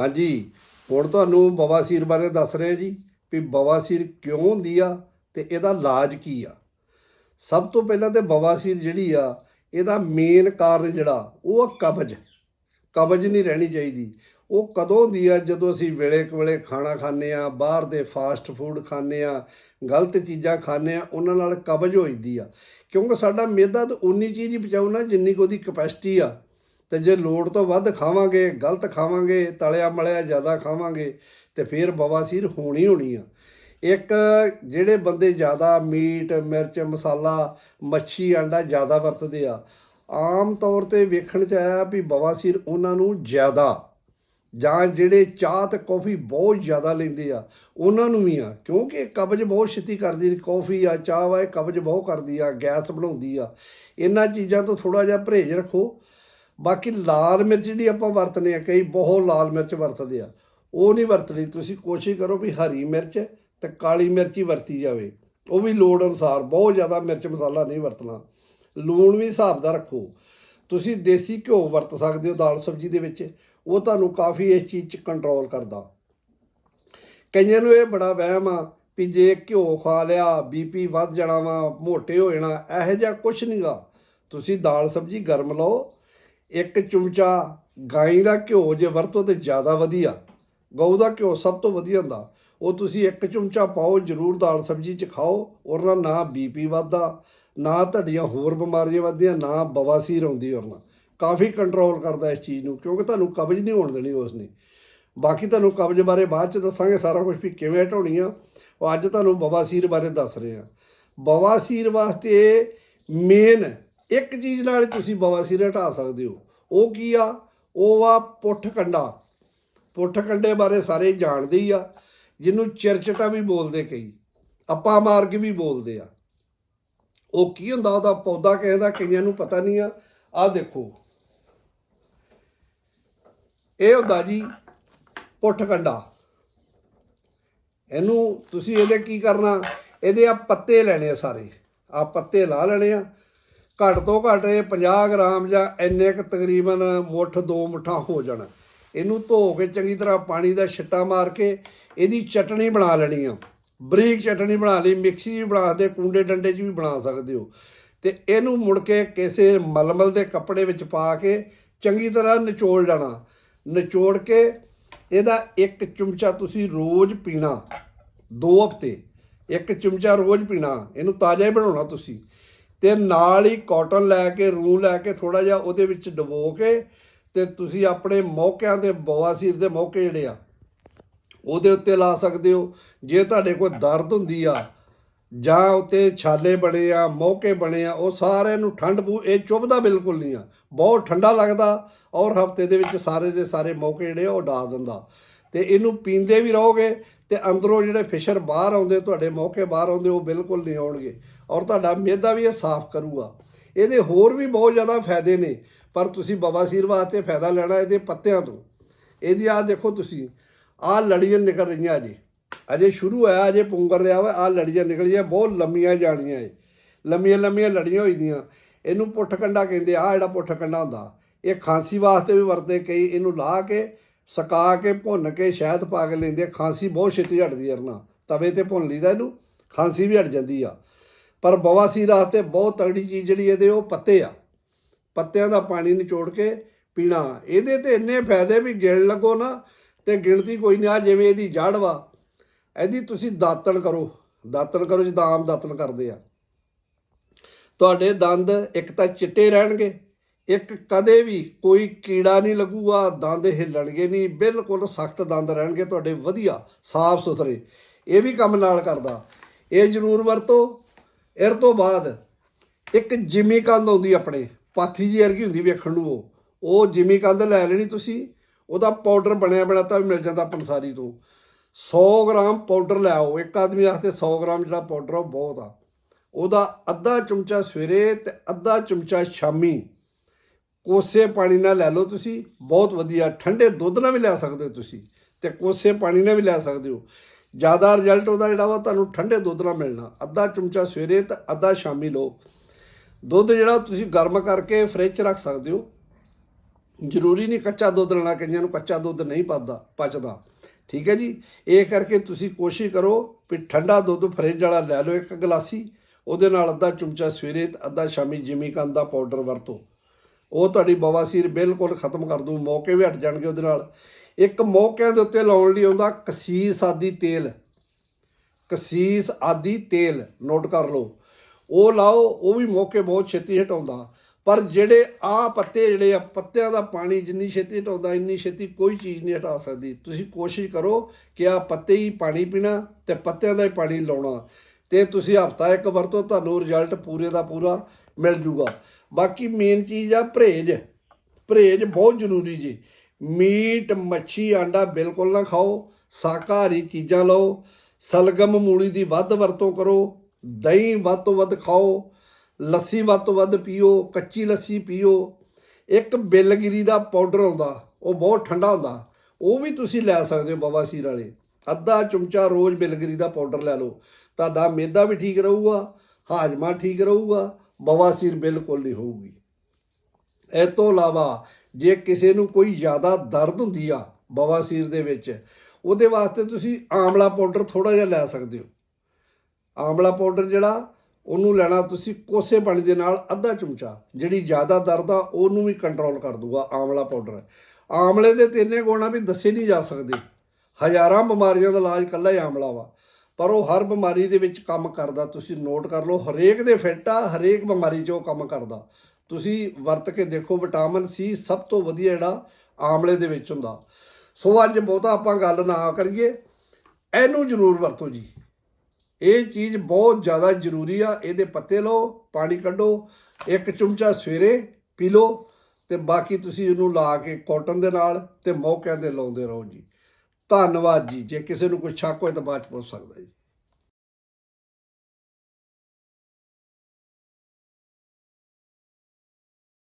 ਹਾਂਜੀ। ਹੁਣ ਤੁਹਾਨੂੰ ਬਵਾਸੀਰ ਬਾਰੇ ਦੱਸ ਰਹੇ ਜੀ ਵੀ ਬਵਾਸੀਰ ਕਿਉਂ ਹੁੰਦੀ ਆ ਤੇ ਇਹਦਾ ਇਲਾਜ ਕੀ ਆ। ਸਭ ਤੋਂ ਪਹਿਲਾਂ ਤੇ ਬਵਾਸੀਰ ਜਿਹੜੀ ਆ, ਇਹਦਾ ਮੇਨ ਕਾਰਨ ਜਿਹੜਾ, ਉਹ ਆ ਕਬਜ਼। ਕਬਜ਼ ਨਹੀਂ ਰਹਿਣੀ ਚਾਹੀਦੀ। ਉਹ ਕਦੋਂ ਹੁੰਦੀ ਆ, ਜਦੋਂ ਅਸੀਂ ਵੇਲੇ ਕਵੇਲੇ ਖਾਣਾ ਖਾਂਦੇ ਆ, ਬਾਹਰ ਦੇ ਫਾਸਟ ਫੂਡ ਖਾਂਦੇ ਆ, ਗਲਤ ਚੀਜ਼ਾਂ ਖਾਂਦੇ ਆ, ਉਹਨਾਂ ਨਾਲ ਕਬਜ਼ ਹੋ ਜਾਂਦੀ ਆ। ਕਿਉਂਕਿ ਸਾਡਾ ਮਿਹਦਾ ਤਾਂ ਉਨੀ ਚੀਜ਼ ਹੀ ਪਚਾਉ ਜਿੰਨੀ ਕੁ ਉਹਦੀ ਕਪੈਸਿਟੀ ਆ। ਤੇ ਜੇ ਲੋੜ ਤੋਂ ਵੱਧ ਖਾਵਾਂਗੇ, ਗਲਤ ਖਾਵਾਂਗੇ, ਤਲਿਆ ਮਲਿਆ ਜ਼ਿਆਦਾ ਖਾਵਾਂਗੇ, ਤੇ ਫਿਰ ਬਵਾਸੀਰ ਹੋਣੀ ਹੋਣੀ ਆ। ਇੱਕ ਜਿਹੜੇ ਬੰਦੇ ਜ਼ਿਆਦਾ ਮੀਟ, ਮਿਰਚ, ਮਸਾਲਾ, ਮੱਛੀ, ਆਂਡਾ ਜ਼ਿਆਦਾ ਵਰਤਦੇ ਆ, ਆਮ ਤੌਰ ਤੇ ਵੇਖਣ ਚ ਆਇਆ ਵੀ ਬਵਾਸੀਰ ਉਹਨਾਂ ਨੂੰ ਜ਼ਿਆਦਾ, ਜਾਂ ਜਿਹੜੇ ਚਾਹ ਤੇ ਕੌਫੀ ਬਹੁਤ ਜ਼ਿਆਦਾ ਲੈਂਦੇ ਆ, ਉਹਨਾਂ ਨੂੰ ਵੀ ਆ। ਕਿਉਂਕਿ ਕਬਜ਼ ਬਹੁਤ ਛੇਤੀ ਕਰਦੀ, ਕੌਫੀ ਆ, ਚਾਹ ਵਾ, ਇਹ ਕਬਜ਼ ਬਹੁਤ ਕਰਦੀ ਆ, ਗੈਸ ਬਣਾਉਂਦੀ ਆ। ਇਹਨਾਂ ਚੀਜ਼ਾਂ ਤੋਂ ਥੋੜਾ ਜਿਹਾ ਪਰਹੇਜ਼ ਰੱਖੋ। ਬਾਕੀ ਲਾਲ ਮਿਰਚ ਜਿਹੜੀ ਆਪਾਂ ਵਰਤਨੇ ਆ, ਕਈ ਬਹੁਤ ਲਾਲ ਮਿਰਚ ਵਰਤਦੇ ਆ, ਉਹ ਨਹੀਂ ਵਰਤਣੀ। ਤੁਸੀਂ ਕੋਸ਼ਿਸ਼ ਕਰੋ ਵੀ ਹਰੀ ਮਿਰਚ ਤੇ ਕਾਲੀ ਮਿਰਚ ਹੀ ਵਰਤੀ ਜਾਵੇ। ਉਹ ਵੀ ਲੋੜ ਅਨੁਸਾਰ, ਬਹੁਤ ਜ਼ਿਆਦਾ ਮਿਰਚ ਮਸਾਲਾ ਨਹੀਂ ਵਰਤਣਾ। ਲੂਣ ਵੀ ਹਿਸਾਬ ਦਾ ਰੱਖੋ। ਤੁਸੀਂ ਦੇਸੀ ਘਿਓ ਵਰਤ ਸਕਦੇ ਹੋ ਦਾਲ ਸਬਜ਼ੀ ਦੇ ਵਿੱਚ, ਉਹ ਤੁਹਾਨੂੰ ਕਾਫੀ ਇਸ ਚੀਜ਼ 'ਚ ਕੰਟਰੋਲ ਕਰਦਾ। ਕਈਆਂ ਨੂੰ ਇਹ ਬੜਾ ਵਹਿਮ ਆ ਵੀ ਜੇ ਘਿਓ ਖਾ ਲਿਆ ਬੀਪੀ ਵੱਧ ਜਾਣਾ ਵਾ, ਮੋਟੇ ਹੋ ਜਾਣਾ, ਇਹੋ ਜਿਹਾ ਕੁਝ ਨਹੀਂਗਾ ਤੁਸੀਂ ਦਾਲ ਸਬਜ਼ੀ ਗਰਮ ਲਓ ਇੱਕ ਚਮਚਾ ਗਾਈ ਦਾ ਘਿਓ ਜੇ ਵਰਤੋ ਤੇ ਜ਼ਿਆਦਾ ਵਧੀਆ। ਗਊ ਦਾ ਘਿਓ ਸਭ ਤੋਂ ਵਧੀਆ ਹੁੰਦਾ। ਉਹ ਤੁਸੀਂ ਇੱਕ ਚਮਚਾ ਪਾਓ, ਜ਼ਰੂਰ ਦਾਲ ਸਬਜ਼ੀ 'ਚ ਖਾਓ, ਔਰ ਨਾਲ ਨਾ ਬੀਪੀ ਵੱਧਦਾ, ਨਾ ਤੁਹਾਡੀਆਂ ਹੋਰ ਬਿਮਾਰੀਆਂ ਵੱਧਦੀਆਂ, ਨਾ ਬਵਾਸੀਰ ਆਉਂਦੀ ਔਰ ਕਾਫੀ ਕੰਟਰੋਲ ਕਰਦਾ ਇਸ ਚੀਜ਼ ਨੂੰ, ਕਿਉਂਕਿ ਤੁਹਾਨੂੰ ਕਬਜ਼ ਨਹੀਂ ਹੋਣ ਦੇਣੀ ਉਸ ਨੇ ਬਾਕੀ ਤੁਹਾਨੂੰ ਕਬਜ਼ ਬਾਰੇ ਬਾਅਦ ਚ ਦੱਸਾਂਗੇ ਸਾਰਾ ਕੁਝ ਵੀ ਕਿਵੇਂ ਹਟਾਉਣੀ ਆ। ਉਹ ਅੱਜ ਤੁਹਾਨੂੰ ਬਵਾਸੀਰ ਬਾਰੇ ਦੱਸ ਰਹੇ। ਆ ਬਵਾਸੀਰ ਵਾਸਤੇ ਮੇਨ ਇੱਕ ਚੀਜ਼ ਨਾਲ ਤੁਸੀਂ ਬਵਾਸੀਰ ਹਟਾ ਸਕਦੇ ਹੋ। ਉਹ ਕੀ ਆ? ਉਹ ਆ ਪੁੱਠ ਕੰਡਾ। ਪੁੱਠ ਕੰਡੇ ਬਾਰੇ ਸਾਰੇ ਜਾਣਦੇ ਹੀ ਆ। ਜਿਹਨੂੰ ਚਿਰਚਟਾ ਵੀ ਬੋਲਦੇ ਕਈ। ਅੱਪਾ ਮਾਰਗ ਵੀ ਬੋਲਦੇ ਆ। ਉਹ ਕੀ ਹੁੰਦਾ? ਉਹਦਾ ਪੌਦਾ ਕਿਸੇ ਦਾ, ਕਈਆਂ ਨੂੰ ਪਤਾ ਨਹੀਂ ਆ। ਆਹ ਦੇਖੋ। ਇਹ ਹੁੰਦਾ ਜੀ ਪੁੱਠ ਕੰਡਾ। ਇਹਨੂੰ ਤੁਸੀਂ ਇਹਦੇ ਕੀ ਕਰਨਾ? ਇਹਦੇ ਆ ਪੱਤੇ ਲੈਣੇ ਆ ਸਾਰੇ। ਆ ਪੱਤੇ ਲਾ ਲੈਣੇ ਆ। ਘੱਟ ਤੋਂ ਘੱਟ ਇਹ 50 ਗ੍ਰਾਮ ਜਾਂ ਇੰਨੇ ਕੁ ਤਕਰੀਬਨ ਮੁੱਠ ਦੋ ਮੁੱਠਾਂ ਹੋ ਜਾਣਾ। ਇਹਨੂੰ ਧੋ ਕੇ ਚੰਗੀ ਤਰ੍ਹਾਂ ਪਾਣੀ ਦਾ ਛਿੱਟਾ ਮਾਰ ਕੇ ਇਹਦੀ ਚਟਣੀ ਬਣਾ ਲੈਣੀ ਆ। ਬਰੀਕ ਚਟਣੀ ਬਣਾ ਲਈ, ਮਿਕਸੀ 'ਚ ਵੀ ਬਣਾ ਦੇ ਕੁੰਡੇ ਡੰਡੇ 'ਚ ਵੀ ਬਣਾ ਸਕਦੇ ਹੋ। ਤੇ ਇਹਨੂੰ ਮੁੜ ਕੇ ਕਿਸੇ ਮਲਮਲ ਦੇ ਕੱਪੜੇ ਵਿੱਚ ਪਾ ਕੇ ਚੰਗੀ ਤਰ੍ਹਾਂ ਨਿਚੋੜ ਲੈਣਾ। ਨਿਚੋੜ ਕੇ ਇਹਦਾ ਇੱਕ ਚਮਚਾ ਤੁਸੀਂ ਰੋਜ਼ ਪੀਣਾ, ਦੋ ਹਫ਼ਤੇ। ਇੱਕ ਚਮਚਾ ਰੋਜ਼ ਪੀਣਾ। ਇਹਨੂੰ ਤਾਜ਼ਾ ਹੀ ਬਣਾਉਣਾ ਤੁਸੀਂ। ਤੇ ਨਾਲ ਹੀ ਕਾਟਨ ਲੈ ਕੇ ਰੂ ਲੈ ਕੇ ਥੋੜਾ ਜਿਹਾ ਉਹਦੇ ਵਿੱਚ ਡਬੋ ਕੇ ਤੇ ਤੁਸੀਂ ਆਪਣੇ ਮੌਕਿਆਂ ਦੇ ਬਵਾਸੀਰ ਦੇ ਮੌਕੇ ਜਿਹੜੇ ਆ, ਉਹਦੇ ਉੱਤੇ ਲਾ ਸਕਦੇ ਹੋ। ਜੇ ਤੁਹਾਡੇ ਕੋਈ ਦਰਦ ਹੁੰਦੀ ਆ ਜਾਂ ਉੱਤੇ ਛਾਲੇ ਬਣੇ ਆ, ਮੌਕੇ ਬਣੇ ਆ, ਉਹ ਸਾਰਿਆਂ ਨੂੰ ਠੰਡ ਪੂ ਇਹ ਚੁੱਭਦਾ ਬਿਲਕੁਲ ਨਹੀਂ ਆ। ਬਹੁਤ ਠੰਡਾ ਲੱਗਦਾ ਔਰ ਹਫ਼ਤੇ ਦੇ ਵਿੱਚ ਸਾਰੇ ਦੇ ਸਾਰੇ ਮੌਕੇ ਜਿਹੜੇ ਆ ਉਹ ਡਾ ਦਿੰਦਾ। ਤੇ ਇਹਨੂੰ ਪੀਂਦੇ ਵੀ ਰਹੋਗੇ ਤੇ ਅੰਦਰੋਂ ਜਿਹੜੇ ਫਿਸ਼ਰ ਬਾਹਰ ਆਉਂਦੇ, ਤੁਹਾਡੇ ਮੌਕੇ ਬਾਹਰ ਆਉਂਦੇ, ਉਹ ਬਿਲਕੁਲ ਨਹੀਂ ਆਉਣਗੇ। ਔਰ ਤੁਹਾਡਾ ਮਿਹਦਾ ਵੀ ਇਹ ਸਾਫ਼ ਕਰੂਗਾ। ਇਹਦੇ ਹੋਰ ਵੀ ਬਹੁਤ ਜ਼ਿਆਦਾ ਫਾਇਦੇ ਨੇ, ਪਰ ਤੁਸੀਂ ਬਵਾਸੀਰ ਵਾਸਤੇ ਫਾਇਦਾ ਲੈਣਾ ਇਹਦੇ ਪੱਤਿਆਂ ਤੋਂ। ਇਹਦੀ ਆ ਦੇਖੋ ਤੁਸੀਂ, ਆਹ ਲੜੀਆਂ ਨਿਕਲ ਰਹੀਆਂ ਅਜੇ ਅਜੇ ਸ਼ੁਰੂ ਹੋਇਆ, ਅਜੇ ਪੁੰਗਰ ਰਿਹਾ ਵਾ, ਆਹ ਲੜੀਆਂ ਨਿਕਲੀਆਂ ਬਹੁਤ ਲੰਮੀਆਂ ਜਾਣੀਆਂ ਏ ਲੰਮੀਆਂ ਲੰਮੀਆਂ ਲੜੀਆਂ ਹੋਈਆਂ। ਇਹਨੂੰ ਪੁੱਠ ਕੰਡਾ ਕਹਿੰਦੇ ਆ ਜਿਹੜਾ ਪੁੱਠ ਕੰਡਾ ਹੁੰਦਾ। ਇਹ ਖਾਂਸੀ ਵਾਸਤੇ ਵੀ ਵਰਤੇ ਕਈ, ਇਹਨੂੰ ਲਾ ਕੇ ਸਕਾ ਕੇ ਭੁੰਨ ਕੇ ਸ਼ਹਿਦ ਪਾ ਕੇ ਲੈਂਦੇ ਆ। ਖਾਂਸੀ ਬਹੁਤ ਛੇਤੀ ਹਟਦੀ ਹੈ ਨਾ ਤਵੇ ਤੇ ਭੁੰਨ ਲਈਦਾ ਇਹਨੂੰ, ਖਾਂਸੀ ਵੀ ਹਟ ਜਾਂਦੀ ਆ। ਪਰ ਬਵਾਸੀਰ 'ਤੇ ਬਹੁਤ ਤਗੜੀ ਚੀਜ਼ ਜਿਹੜੀ ਇਹਦੇ, ਉਹ ਪੱਤੇ ਆ। ਪੱਤਿਆਂ ਦਾ ਪਾਣੀ ਨਿਚੋੜ ਕੇ ਪੀਣਾ। ਇਹਦੇ ਤੇ ਇੰਨੇ ਫਾਇਦੇ ਵੀ ਗਿਣ ਲੱਗੋ ਨਾ, ਤੇ ਗਿਣਤੀ ਕੋਈ ਨਹੀਂ ਆ ਜਿਵੇਂ ਇਹਦੀ ਜੜ ਵਾ। ਇਹਦੀ ਤੁਸੀਂ ਦਾਤਣ ਕਰੋ। ਦਾਤਣ ਕਰੋ, ਜਿੱਦਾਂ ਆਮ ਦਾਤਣ ਕਰਦੇ ਆ। ਤੁਹਾਡੇ ਦੰਦ ਇੱਕ ਤਾਂ ਚਿੱਟੇ ਰਹਿਣਗੇ। ਇੱਕ ਕਦੇ ਵੀ ਕੋਈ ਕੀੜਾ ਨਹੀਂ ਲੱਗੂਗਾ, ਦੰਦ ਹਿੱਲਣਗੇ ਨਹੀਂ, ਬਿਲਕੁਲ ਸਖਤ ਦੰਦ ਰਹਿਣਗੇ ਤੁਹਾਡੇ, ਵਧੀਆ, ਸਾਫ਼ ਸੁਥਰੇ। ਇਹ ਵੀ ਕੰਮ ਨਾਲ ਕਰਦਾ। ਇਹ ਜ਼ਰੂਰ ਵਰਤੋ। ਇਹ ਤੋਂ ਬਾਅਦ ਇੱਕ ਜਿਮੀ ਕੰਦ ਆਉਂਦੀ ਆਪਣੇ, ਪਾਥੀ ਜੀ ਵਰਗੀ ਹੁੰਦੀ ਵੇਖਣ ਨੂੰ ਉਹ। ਉਹ ਜਿਮੀ ਕੰਦ ਲੈ ਲੈਣੀ ਤੁਸੀਂ। ਉਹਦਾ ਪਾਊਡਰ ਬਣਿਆ ਬਣਾਤਾ ਵੀ ਮਿਲ ਜਾਂਦਾ ਪੰਸਾਰੀ ਤੋਂ। 100 ਗ੍ਰਾਮ ਪਾਊਡਰ ਲੈ ਆਓ। ਇੱਕ ਆਦਮੀ ਵਾਸਤੇ 100 ਗ੍ਰਾਮ ਜਿਹੜਾ ਪਾਊਡਰ ਆ ਉਹ ਬਹੁਤ ਆ। ਉਹਦਾ ਅੱਧਾ ਚਮਚਾ ਸਵੇਰੇ ਤੇ ਅੱਧਾ ਚਮਚਾ ਸ਼ਾਮੀ ਕੋਸੇ ਪਾਣੀ ਨਾਲ ਲੈ ਲਓ ਤੁਸੀਂ, ਬਹੁਤ ਵਧੀਆ, ਠੰਡੇ ਦੁੱਧ ਨਾਲ ਵੀ ਲੈ ਸਕਦੇ ਹੋ ਤੁਸੀਂ ਤੇ ਕੋਸੇ ਪਾਣੀ ਨਾਲ ਵੀ ਲੈ ਸਕਦੇ ਹੋ। ਜ਼ਿਆਦਾ ਰਿਜ਼ਲਟ ਉਹਦਾ ਜਿਹੜਾ ਵਾ ਤੁਹਾਨੂੰ ਠੰਡੇ ਦੁੱਧ ਨਾਲ ਮਿਲਣਾ। ਅੱਧਾ ਚਮਚਾ ਸਵੇਰੇ ਤੇ ਅੱਧਾ ਸ਼ਾਮੀ ਲਓ। ਦੁੱਧ ਜਿਹੜਾ ਤੁਸੀਂ ਗਰਮ ਕਰਕੇ ਫ੍ਰਿਜ 'ਚ ਰੱਖ ਸਕਦੇ ਹੋ। ਜ਼ਰੂਰੀ ਨਹੀਂ ਕੱਚਾ ਦੁੱਧ ਲੈਣਾ, ਕਈਆਂ ਨੂੰ ਕੱਚਾ ਦੁੱਧ ਨਹੀਂ ਪਚਦਾ ਪਚਦਾ। ਠੀਕ ਹੈ ਜੀ? ਇਹ ਕਰਕੇ ਤੁਸੀਂ ਕੋਸ਼ਿਸ਼ ਕਰੋ ਵੀ ਠੰਡਾ ਦੁੱਧ ਫਰਿੱਜ ਵਾਲਾ ਲੈ ਲਓ ਇੱਕ ਗਲਾਸੀ। ਉਹਦੇ ਨਾਲ ਅੱਧਾ ਚਮਚਾ ਸਵੇਰੇ ਤੇ ਅੱਧਾ ਸ਼ਾਮੀ ਜਿਮੀਕੰਦ ਦਾ ਪਾਊਡਰ ਵਰਤੋ। ਉਹ ਤੁਹਾਡੀ ਬਵਾਸੀਰ ਬਿਲਕੁਲ ਖਤਮ ਕਰ ਦੂ ਮੌਕੇ ਵੀ ਹਟ ਜਾਣਗੇ ਉਹਦੇ ਨਾਲ। ਇੱਕ ਮੌਕਿਆਂ ਦੇ ਉੱਤੇ ਲਾਉਣ ਲਈ ਆਉਂਦਾ ਕਸੀਸ ਆਦੀ ਤੇਲ। ਕਸੀਸ ਆਦੀ ਤੇਲ, ਨੋਟ ਕਰ ਲਓ। ਉਹ ਲਾਓ, ਉਹ ਵੀ ਮੌਕੇ ਬਹੁਤ ਛੇਤੀ ਹਟਾਉਂਦਾ। ਪਰ ਜਿਹੜੇ ਆ ਪੱਤੇ, ਜਿਹੜੇ ਆ ਪੱਤਿਆਂ ਦਾ ਪਾਣੀ ਜਿੰਨੀ ਛੇਤੀ ਹਟਾਉਂਦਾ, ਇੰਨੀ ਛੇਤੀ ਕੋਈ ਚੀਜ਼ ਨਹੀਂ ਹਟਾ ਸਕਦੀ। ਤੁਸੀਂ ਕੋਸ਼ਿਸ਼ ਕਰੋ ਕਿ ਆ ਪੱਤੇ ਹੀ ਪਾਣੀ ਪੀਣਾ ਤੇ ਪੱਤਿਆਂ ਦਾ ਹੀ ਪਾਣੀ ਲਾਉਣਾ। ਤੇ ਤੁਸੀਂ ਹਫਤਾ ਇੱਕ ਵਰਤੋ ਤੁਹਾਨੂੰ ਰਿਜ਼ਲਟ ਪੂਰੇ ਦਾ ਪੂਰਾ ਮਿਲ ਜੂਗਾ। ਬਾਕੀ ਮੇਨ ਚੀਜ਼ ਆ ਪਰਹੇਜ। ਪਰਹੇਜ ਬਹੁਤ ਜ਼ਰੂਰੀ ਜੀ। ਮੀਟ, ਮੱਛੀ, ਆਂਡਾ ਬਿਲਕੁਲ ਨਾ ਖਾਓ। ਸ਼ਾਕਾਹਾਰੀ ਚੀਜ਼ਾਂ ਲਓ। ਸਲਗਮ ਮੂਲੀ ਦੀ ਵੱਧ ਵਰਤੋਂ ਕਰੋ। ਦਹੀਂ ਵੱਧ ਤੋਂ ਵੱਧ ਖਾਓ। ਲੱਸੀ ਵੱਧ ਤੋਂ ਵੱਧ ਪੀਓ। ਕੱਚੀ ਲੱਸੀ ਪੀਓ। ਇੱਕ ਬਿੱਲਗਿਰੀ ਦਾ ਪਾਊਡਰ ਆਉਂਦਾ ਉਹ ਬਹੁਤ ਠੰਡਾ ਹੁੰਦਾ। ਉਹ ਵੀ ਤੁਸੀਂ ਲੈ ਸਕਦੇ ਹੋ ਬਵਾਸੀਰ ਵਾਲੇ। ਅੱਧਾ ਚਮਚਾ ਰੋਜ਼ ਬਿੱਲਗਿਰੀ ਦਾ ਪਾਊਡਰ ਲੈ ਲਓ। ਤੁਹਾਡਾ ਮਿਹਦਾ ਵੀ ਠੀਕ ਰਹੂਗਾ, ਹਾਜ਼ਮਾ ਠੀਕ ਰਹੂਗਾ। ਬਵਾਸੀਰ ਬਿਲਕੁਲ ਨਹੀਂ ਹੋਊਗੀ। ਇਹ ਤੋਂ ਇਲਾਵਾ ਜੇ ਕਿਸੇ ਨੂੰ ਕੋਈ ਜ਼ਿਆਦਾ ਦਰਦ ਹੁੰਦੀ ਆ ਬਵਾਸੀਰ ਦੇ ਵਿੱਚ, ਉਹਦੇ ਵਾਸਤੇ ਤੁਸੀਂ ਆਮਲਾ ਪਾਊਡਰ ਥੋੜਾ ਜਿਹਾ ਲੈ ਸਕਦੇ ਹੋ। ਆਮਲਾ ਪਾਊਡਰ ਜਿਹੜਾ, ਉਹਨੂੰ ਲੈਣਾ ਤੁਸੀਂ ਕੋਸੇ ਪਾਣੀ ਦੇ ਨਾਲ ਅੱਧਾ ਚਮਚਾ, ਜਿਹੜੀ ਜ਼ਿਆਦਾ ਦਰਦ ਆ, ਉਹਨੂੰ ਵੀ ਕੰਟਰੋਲ ਕਰ ਦੂਗਾ ਆਮਲਾ ਪਾਊਡਰ। ਆਮਲੇ ਦੇ ਤਿੰਨੇ ਗੁਣ ਆ ਵੀ ਦੱਸੇ ਨਹੀਂ ਜਾ ਸਕਦੇ। ਹਜ਼ਾਰਾਂ ਬਿਮਾਰੀਆਂ ਦਾ ਇਲਾਜ ਇਕੱਲਾ ਹੀ ਆਮਲਾ ਵਾ। ਪਰ ਉਹ ਹਰ ਬਿਮਾਰੀ ਦੇ ਵਿੱਚ ਕੰਮ ਕਰਦਾ। ਤੁਸੀਂ ਨੋਟ ਕਰ ਲਓ, ਹਰੇਕ ਦੇ ਫਿੱਟ ਆ, ਹਰੇਕ ਬਿਮਾਰੀ 'ਚ ਉਹ ਕੰਮ ਕਰਦਾ। ਤੁਸੀਂ ਵਰਤ ਕੇ ਦੇਖੋ ਵਿਟਾਮਿਨ ਸੀ ਸਭ ਤੋਂ ਵਧੀਆ ਜਿਹੜਾ ਆਮਲੇ ਦੇ ਵਿੱਚ ਹੁੰਦਾ। ਸੋ ਅੱਜ ਬਹੁਤਾ ਆਪਾਂ ਗੱਲ ਨਾ ਕਰੀਏ। ਇਹਨੂੰ ਜ਼ਰੂਰ ਵਰਤੋ ਜੀ। ਇਹ ਚੀਜ਼ ਬਹੁਤ ਜ਼ਿਆਦਾ ਜ਼ਰੂਰੀ ਆ। ਇਹਦੇ ਪੱਤੇ ਲਓ, ਪਾਣੀ ਕੱਢੋ, ਇੱਕ ਚਮਚਾ ਸਵੇਰੇ ਪੀ ਲਓ ਤੇ ਬਾਕੀ ਤੁਸੀਂ ਇਹਨੂੰ ਲਾ ਕੇ ਕਾਟਨ ਦੇ ਨਾਲ ਤੇ ਮੌਕਿਆਂ ਤੇ ਲਾਉਂਦੇ ਰਹੋ ਜੀ। ਧੰਨਵਾਦ ਜੀ ਜੇ ਕਿਸੇ ਨੂੰ ਕੋਈ ਸ਼ੱਕ ਹੋਏ ਤਾਂ ਬਾਅਦ ਚ ਪੁੱਛ ਸਕਦਾ ਜੀ।